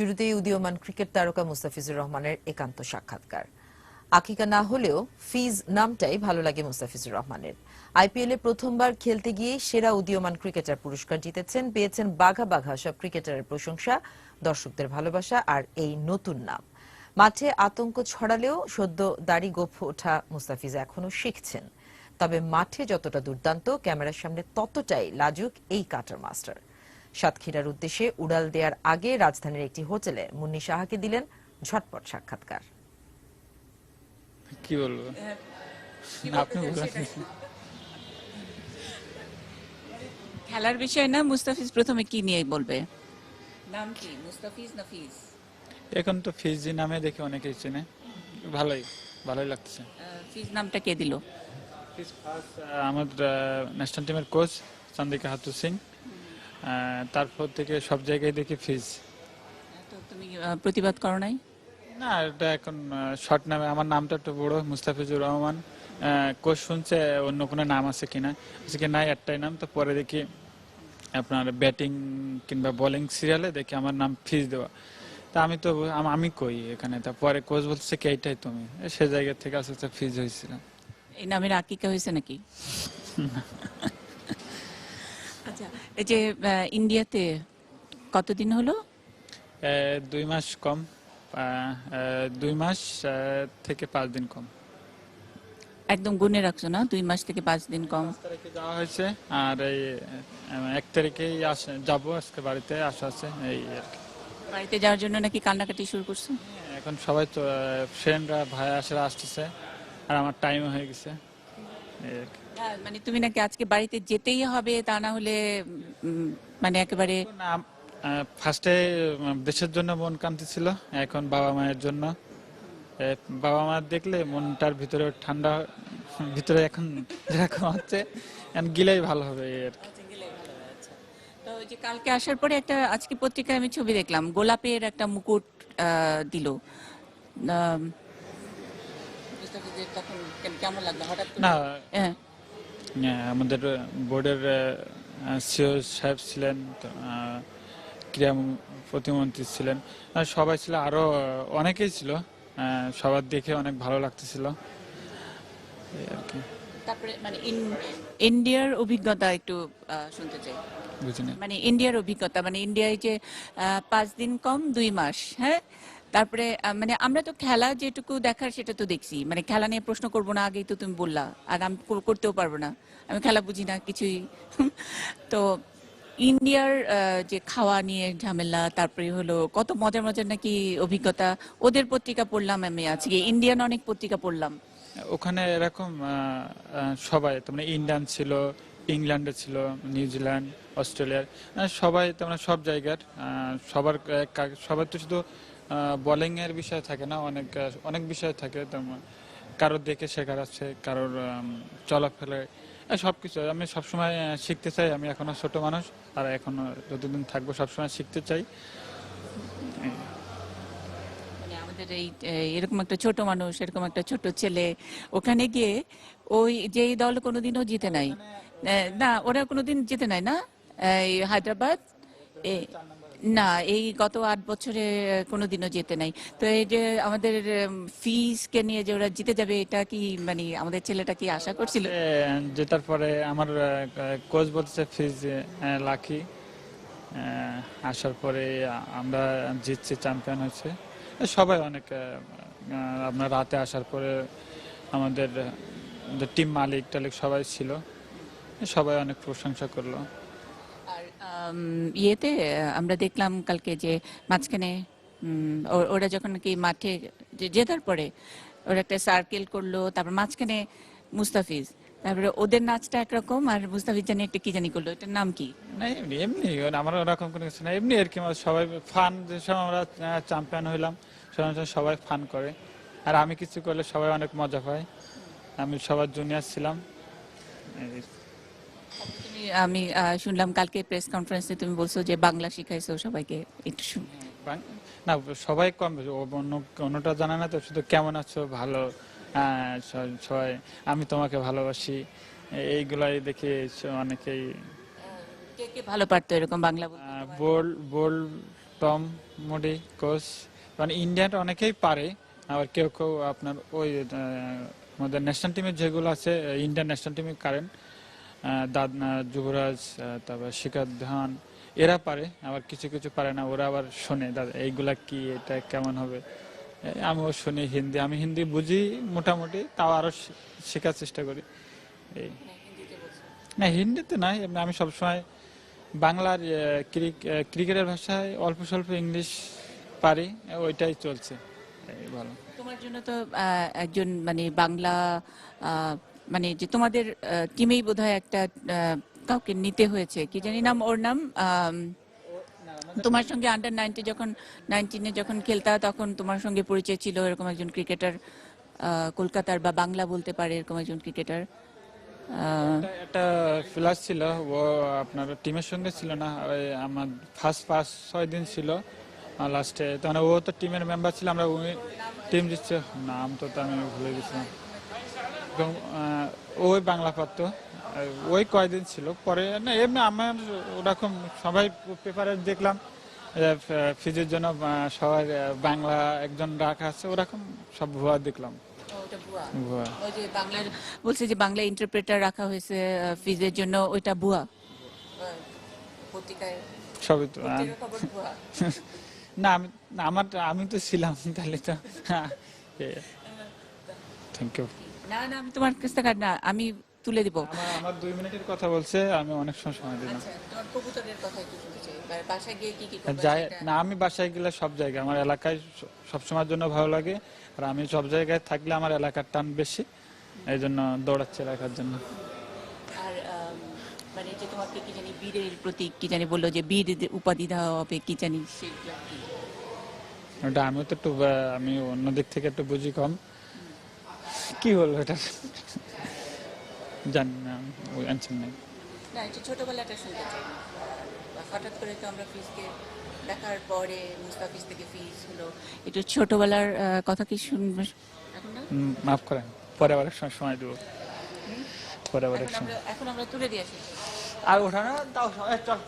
শুরুতেই উদীয়মান ক্রিকেট তারকা মুস্তাফিজুর রহমানের একান্ত সাক্ষাৎকার। আকিকা না হলেও ফিজ নামটাই ভালো লাগে মুস্তাফিজুর রহমানের। আইপিএলে প্রথমবার খেলতে গিয়ে সেরা উদীয়মান ক্রিকেটার পুরস্কার জিতেছেন, পেয়েছেন বাঘা বাঘা সব ক্রিকেটারের প্রশংসা, দর্শকদের ভালোবাসা আর এই নতুন নাম। মাঠে আতঙ্ক ছড়ালেও সদ্য দাড়ি গোফ ওঠা মুস্তাফিজ এখনও শিখছেন। তবে মাঠে যতটা দুর্দান্ত, ক্যামেরার সামনে ততটাই লাজুক এই কাটার মাস্টার। সাতক্ষীরার উদ্দেশ্যে উড়াল দেওয়ার আগে রাজধানীর একটি হোটেলে মুন্নি সাহাকে দিলেন ঝটপট সাক্ষাৎকার। কি বলব? আপনি খেলার বিষয় না মুস্তাফিজ প্রথমে কি নিয়ে বলবে? নাম কি? মুস্তাফিজ না ফিজ এখন তো ফিজি নামে দেখে অনেকেই চেনে। ভালোই ভালোই লাগতেছে। ফিজ নামটা কে দিল? ফিজ ফার্স্ট আমাদের ন্যাশনাল টিমের কোচ চন্দ্রিকা হাতু সিং। তারপর থেকে সব জায়গায় দেখি ফিজ তুমি প্রতিবাদ করো নাই? না এটা এখন শর্ট নামে। আমার নামটা একটু বড় মুস্তাফিজুর রহমান। কোচ শুনছে অন্য কোনো নাম আছে কিনা? আজকে নাই একটাই নাম। তো পরে দেখি আপনার ব্যাটিং কিংবা বোলিং সিরিয়ালে দেখি আমার নাম ফিজ দেওয়া। তা আমি তো আমি কই এখানে? তা পরে কোচ বলছে কি এইটাই তুমি। সে জায়গা থেকে আস্তে আস্তে ফিজ হয়েছিল এই নামের আকিকা হয়েছে নাকি? আচ্ছা এই যে ইন্ডিয়াতে কতদিন হলো? দুই মাস কম দুই মাস থেকে পাঁচ দিন কম। একদম গুনে রাখছো না? দুই মাস থেকে পাঁচ দিন কম। তারিখে যাওয়া হয়েছে আর এই এক তারিখেই আসে যাব আজকে বাড়িতে আসা আছে এই আর কি। বাড়িতে যাওয়ার জন্য নাকি কান্নাকাটি শুরু করছ? এখন সবাই তো ফ্রেন্ডরা ভাই আসলে আসতেছে আর আমার টাইম হয়ে গেছে। মানে তুমি নাকি আজকে বাড়িতে যেতেই হবে তা না হলে মানে একেবারে ফার্স্টে দেশের জন্য মন কান্তি ছিল এখন বাবা মায়ের জন্য। বাবা মা দেখলে মনটার ভিতরে ঠান্ডা ভিতরে এখন যেরকম হচ্ছে গিলেই ভালো হবে আর কি। তো ওই যে কালকে আসার পরে একটা আজকে পত্রিকায় আমি ছবি দেখলাম গোলাপের একটা মুকুট দিল। আম, তখন কেমন লাগল? হঠাৎ না হ্যাঁ, হ্যাঁ, আমাদের বোর্ডের সিও সাহেব ছিলেন ক্রীড়া প্রতিমন্ত্রী ছিলেন। সবাই ছিল আরও অনেকেই ছিল সবার দেখে অনেক ভালো লাগতেছিল। আর কি। তারপরে মানে ইন- ইন্ডিয়ার অভিজ্ঞতা একটু শুনতে চাই। মানে ইন্ডিয়ার অভিজ্ঞতা মানে ইন্ডিয়ায় যে পাঁচ দিন কম দুই মাস হ্যাঁ? তারপরে মানে আমরা তো খেলা যেটুকু দেখার সেটা তো দেখছি। মানে খেলা নিয়ে প্রশ্ন করব না, আগেই তো তুমি বললা। আর আমি করতেও পারব না। আমি খেলা বুঝি না, কিছুই। তো ইন্ডিয়ার যে খাওয়া নিয়ে ঝামেলা, তারপরে হলো কত মজার মজার নাকি অভিজ্ঞতা, ওদের পত্রিকা পড়লাম আমি আজকে। ইন্ডিয়ান অনেক পত্রিকা পড়লাম। ওখানে এরকম সবাই, তোমরা ইন্ডিয়ান ছিল, ইংল্যান্ডে ছিল নিউজিল্যান্ড অস্ট্রেলিয়ার সবাই তোমরা সব জায়গার সবার সবার তো শুধু বোলিং এর বিষয় থাকে না অনেক অনেক বিষয় থাকে কারোর দেখে শেখার আছে কারোর আম, চলাফেরা এই সবকিছু আমি সবসময় শিখতে চাই আমি এখনও ছোট মানুষ আর এখনও যতদিন থাকব সবসময় শিখতে চাই। মানে আমাদের এই এরকম একটা ছোট মানুষ এরকম একটা ছোট ছেলে ওখানে গিয়ে ওই যেই দল কোনোদিনও জিতে নাই। না ওরা কোনোদিন জিতে নাই না? হায়দ্রাবাদ না, এই গত আট বছরে কোনোদিনও জিতে নাই। তো এই যে আমাদের ফিস কে নিয়ে যে ওরা জিতে যাবে, এটা কি মানে আমাদের ছেলেটা কি আশা করছিল? জেতার পরে আমার কোচ বলছে ফিজ লাকি আসার পরে আমরা জিতছি চ্যাম্পিয়ন হয়েছে। সবাই অনেক আপনার রাতে আসার পরে আমাদের টিম মালিক টালিক সবাই ছিল। সবাই অনেক প্রশংসা করল। ইয়েতে আমরা দেখলাম কালকে যে মাঝখানে ওরা যখন কি মাঠে জেতার পরে ওরা একটা সার্কেল করল, তারপর মাঝখানে মুস্তাফিজ, তারপরে ওদের নাচটা একরকম আর মুস্তাফিজ জানি একটা কি জানি করল, এটার নাম কি? না, এমনি এমনি আমার ওরকম কোনো কিছু না, এমনি আর কি সবাই ফান যে আমরা চ্যাম্পিয়ন হইলাম সবাই ফান করে। আর আমি কিছু করলে সবাই অনেক মজা পায়। আমি সবার জুনিয়র ছিলাম। আমি শুনলাম কালকে প্রেস কনফারেন্সে তুমি বলছো যে বাংলা শিখাইছো সবাইকে একটু শুন না সবাই কম অন্য অন্যটা জানা না তো শুধু কেমন আছো ভালো সবাই আমি তোমাকে ভালোবাসি এইগুলাই দেখে অনেকেই কে কে ভালো পারতো এরকম বাংলা? বোল বোল টম মুডি কোচ মানে ইন্ডিয়ান অনেকেই পারে আবার কেউ কেউ আপনার ওই আমাদের ন্যাশনাল টিমের যেগুলো আছে ইন্ডিয়ান ন্যাশনাল টিমে কারেন দাদ যুবরাজ তারপর শিকার ধান, এরা পারে, আবার কিছু কিছু পারে না, ওরা আবার শোনে, দাদা, এইগুলা কি, এটা কেমন হবে? আমিও শুনি হিন্দি, আমি হিন্দি বুঝি মোটামুটি, তাও আরও শেখার চেষ্টা করি। এই। না, হিন্দিতে নাই আমি সবসময় বাংলার ক্রিকেটের ভাষায় অল্প স্বল্প ইংলিশ পারি ওইটাই চলছে। তোমার জন্য তো একজন মানে বাংলা মানে যে তোমাদের টিমেই বোধহয় একটা কাউকে নিতে হয়েছে। কি জানি নাম, ওর নাম তোমার সঙ্গে আন্ডার নাইনটি যখন নাইনটিনে যখন খেলতা, তখন তোমার সঙ্গে পরিচয় ছিল এরকম একজন ক্রিকেটার কলকাতার বা বাংলা বলতে পারে এরকম একজন ক্রিকেটার একটা- ফ্লাস ছিল, ও আপনার টিমের সঙ্গে ছিল না, ওই আমার ফার্স্ট পাঁচ ছয় দিন ছিল লাস্টে তখন ও তো টিমের মেম্বার ছিল, আমরা টিম দিচ্ছে, নাম তো আমি ভুলে গেছিলাম। এবং, ওই বাংলা পারতো আর ওই কয়দিন ছিল। পরে না এমনি আমার ওরকম সবাই পেপারে দেখলাম ফিজের জন্য সবাই বাংলা একজন রাখা আছে ওরকম সব ভুয়া দেখলাম। বাংলার বলছে যে বাংলা ইন্টারপ্রেটার রাখা হয়েছে ফিজের জন্য ওইটা ভুয়া। সবই তো না আমি আমার আমি তো ছিলাম তাহলে তো থ্যাংক ইউ না না আমি তোমার কাছ থেকে না আমি তুলে দিব। আমার দুই মিনিটের কথা বলছে আমি অনেক সময় আচ্ছা সেটা- না আমি বাসায় গেলে সব জায়গায় আমার এলাকায় সবসময়ের জন্য ভালো লাগে। আর আমি সব জায়গায় থাকলে আমার এলাকার টান বেশি এই জন্য দৌড়াচ্ছে রাখার জন্য। আর আম, মানে যে তোমাকে কি জানি বীরের প্রতীক কি জানি বলল যে বীর উপাধি দেওয়া হবে কি জানি আমিও তো একটু আমি অন্য দিক থেকে একটু বুঝি কম। কি বলব এটা? জানি না ওই অ্যান্সার নেই। না একটু ছোটবেলাটা শুনতে চাই। হঠাৎ করে তো আমরা ফিজকে দেখার পরে মুস্তাফিজ থেকে ফিজ হলো। একটু ছোটবেলার কথা কি শুনবে? এখন না? উম, মাফ করেন পরে আবার এক সময় সময় দেবো পরে আবার এখন আমরা তুলে দিয়ে আসি। আর ওঠানো দাও চল।